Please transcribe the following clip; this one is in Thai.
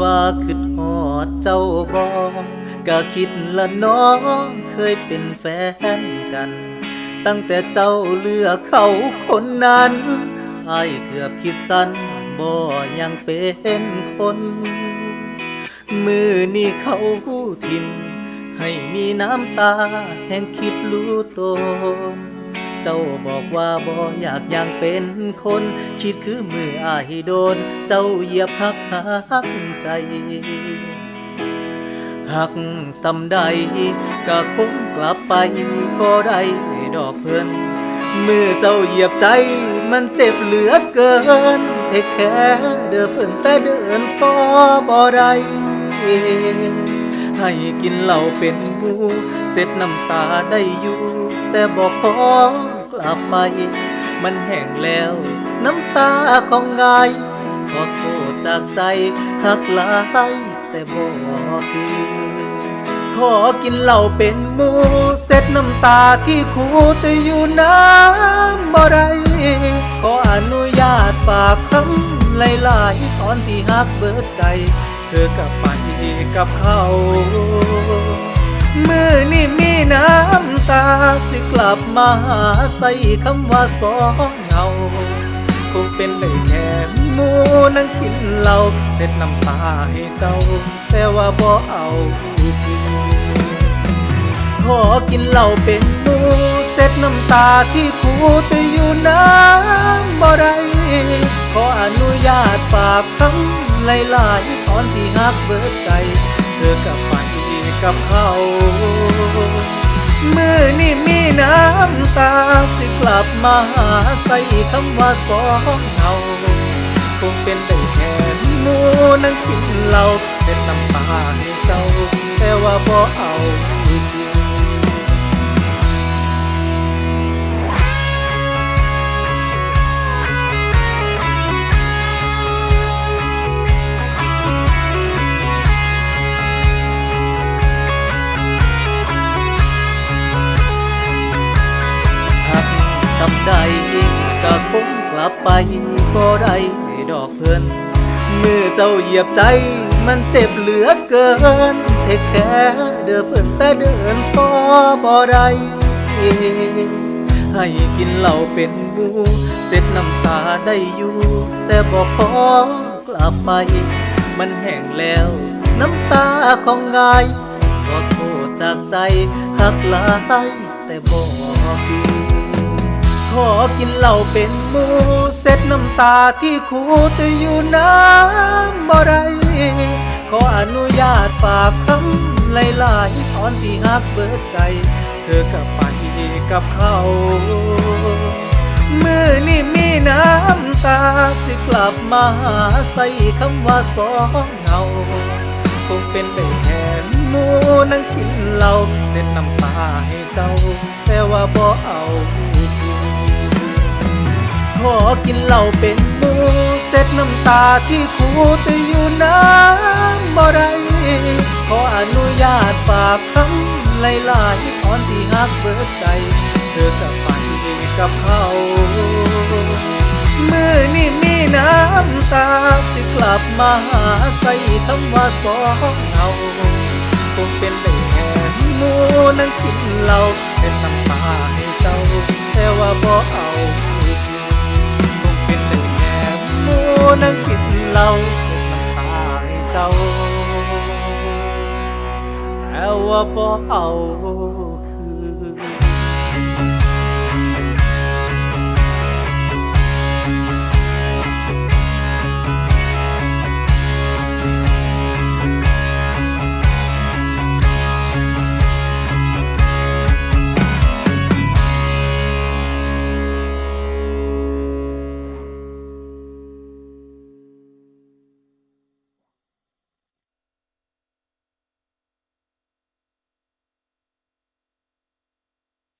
ว่าคิดฮอดเจ้าบ่ก็คิดละน้องเคยเป็นแฟนกัน ตั้งแต่เจ้าเลือกเขาคนนั้นไอ้เกือบคิดสั้นบ่ยังเป็นคน มือนี่เขาทิม ให้มีน้ำตาแห่งคิดรู้ตน เจ้าบอกว่าบ่อยากอยังเป็นคน คิดคือมืออายโดน เจ้าเหยียบหักหักใจหักสำใดก็คงกลับไปบ่ได้ดอกเพิ่นมือเจ้าเหยียบใจมันเจ็บเหลือเกินเทคแค่เดินเพิ่นแต่เดินต่อบ่ได้ ให้กินเหล้าเป็นหมูเสร็จน้ำตาได้อยู่ แต่บอกขอกลับไป มันแห้งแล้ว น้ำตาของงายขอโทษจากใจหักหลายแต่บ่คือขอกินเหล้าเป็นหมูเสร็จน้ำตาที่คูแต่อยู่น้ำบ่ได้ขออนุญาตฝากคำหลายๆตอนที่ฮักเบิดใจ เธอกับไปกับเขา มือนี่มีน้ำตาสิกลับมาหาใส่คำว่าสองเงา คงเป็นได้แค่มูนั่งกินเหล้าเสร็จน้ำตาให้เจ้า แต่ว่าบ่เอาขอกินเหล้าเป็นมูเสร็จน้ำตาที่คูแต่อยู่น้ำบ่ได้ หลายๆตอนที่ฮักเบิดใจ เธอกับไปกับเขามือนี่มีน้ำตาสิกลับมาหาใส่คำว่าสองเงาคงเป็นได้แค่มูนั่งกินเหล้าเส้นน้ำตาให้เจ้า แต่ว่าบ่เอาคืนำใดก็คงกลับไปบ่ได้ดอกเพิ่นเมื่อเจ้าเหยียบใจมันเจ็บเหลือเกินเทแค่เดินเพิ่นแต่เดินต่อบ่ได้ให้กินเหล้าเป็นมูเสร็จน้ำตาได้อยู่ แต่บอกขอกลับไป มันแห้งแล้ว น้ำตาของงายขอโทษจากใจหักหลายแต่บ่คือ ขอกินเหล้าเป็นมูเสร็จน้ำตาที่คูแต่อยู่น้ำบ่ได้ขออนุญาตฝากคำหลายๆตอนที่ฮักเบิดใจ เธอกับไปกับเขามือนี่มีน้ำตาสิกลับมาหาใส่คำว่าสองเงา คงเป็นได้แค่มูนั่งกินเหล้าเส้นน้ำตาให้เจ้า แต่ว่าบ่เอา ขอกินเหล้าเป็นมูเสร็จน้ำตาที่คูแต่อยู่น้ำบ่ได้ขออนุญาตฝากคำหลายๆตอนที่ฮักเบิดใจ เธอกับไปกับเขามือนี่มีน้ำตาสิกลับมาหาใส่คำว่าสองเงาคงเป็นได้แค่มูนั่งกินเหล้าเส้นน้ำตาให้เจ้าแต่ว่าบ่เอา นั่งกินเหล้าเส้นน้ำตาให้เจ้าแต่ว่าบ่เอา